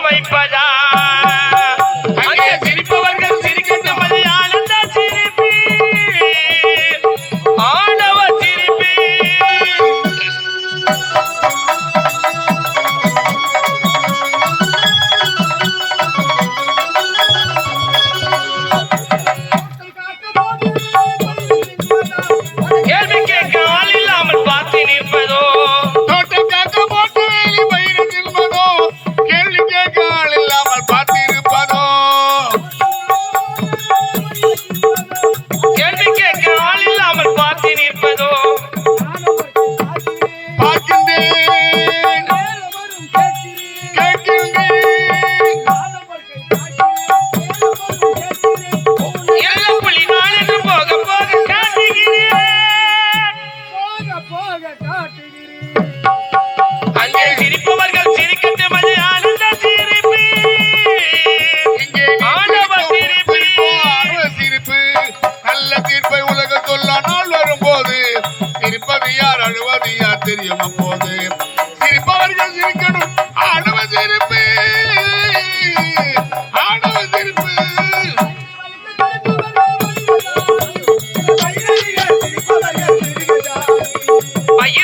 வைப்பதா? लो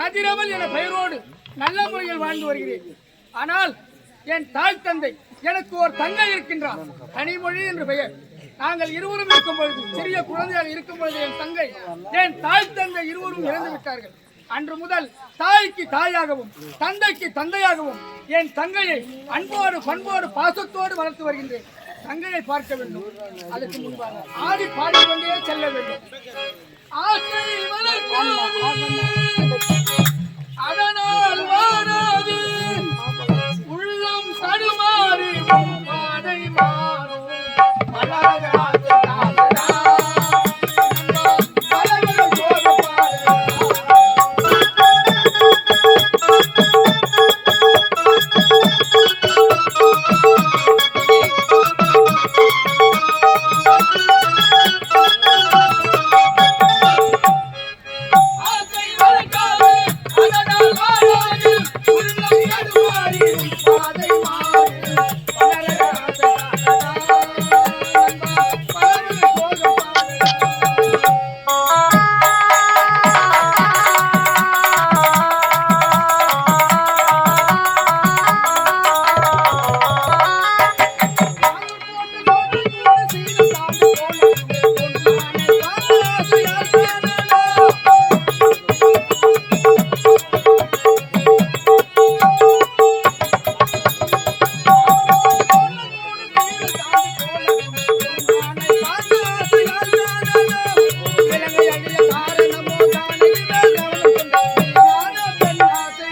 கதிரவன் என பெயரோடு நல்ல முறையில் வாழ்ந்து வருகிறேன். ஆனால் என் தாய் தந்தை எனக்கு ஒரு தங்கை இருக்கின்றார். தனிமொழி என்று பெயர். நாங்கள் இருவரும் இருக்கும் பொழுது சிறிய குழந்தையாக இருக்கும் பொழுது என் தங்கை என் தாய் தந்தை இருவரும் இறந்து விட்டார்கள். அன்று முதல் தாய்க்கு தாயாகவும் தந்தைக்கு தந்தையாகவும் என் தங்கையை அன்போடு பண்போடு பாசத்தோடு வளர்த்து வருகின்றேன். தங்கையை பார்க்க வேண்டும். அதற்கு முன்பாக ஆடி பாடிக்கொண்டே செல்ல வேண்டும்.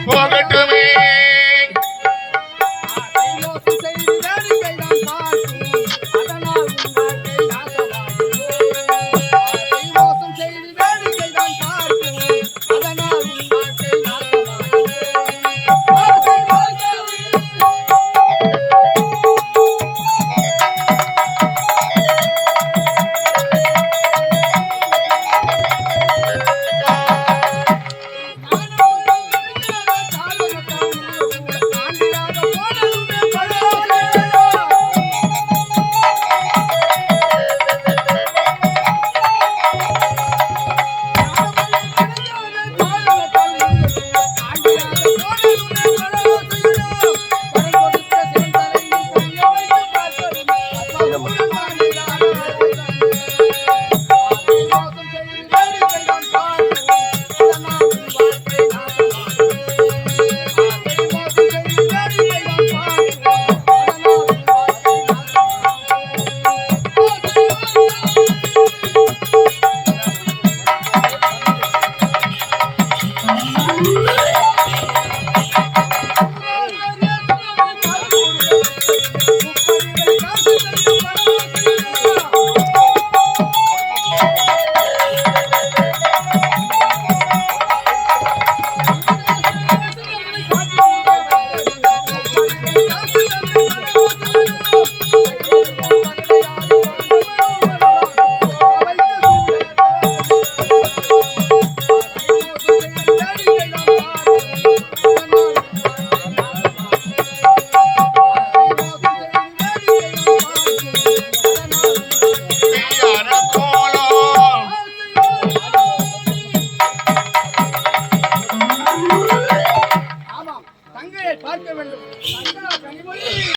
போகட்டுமே.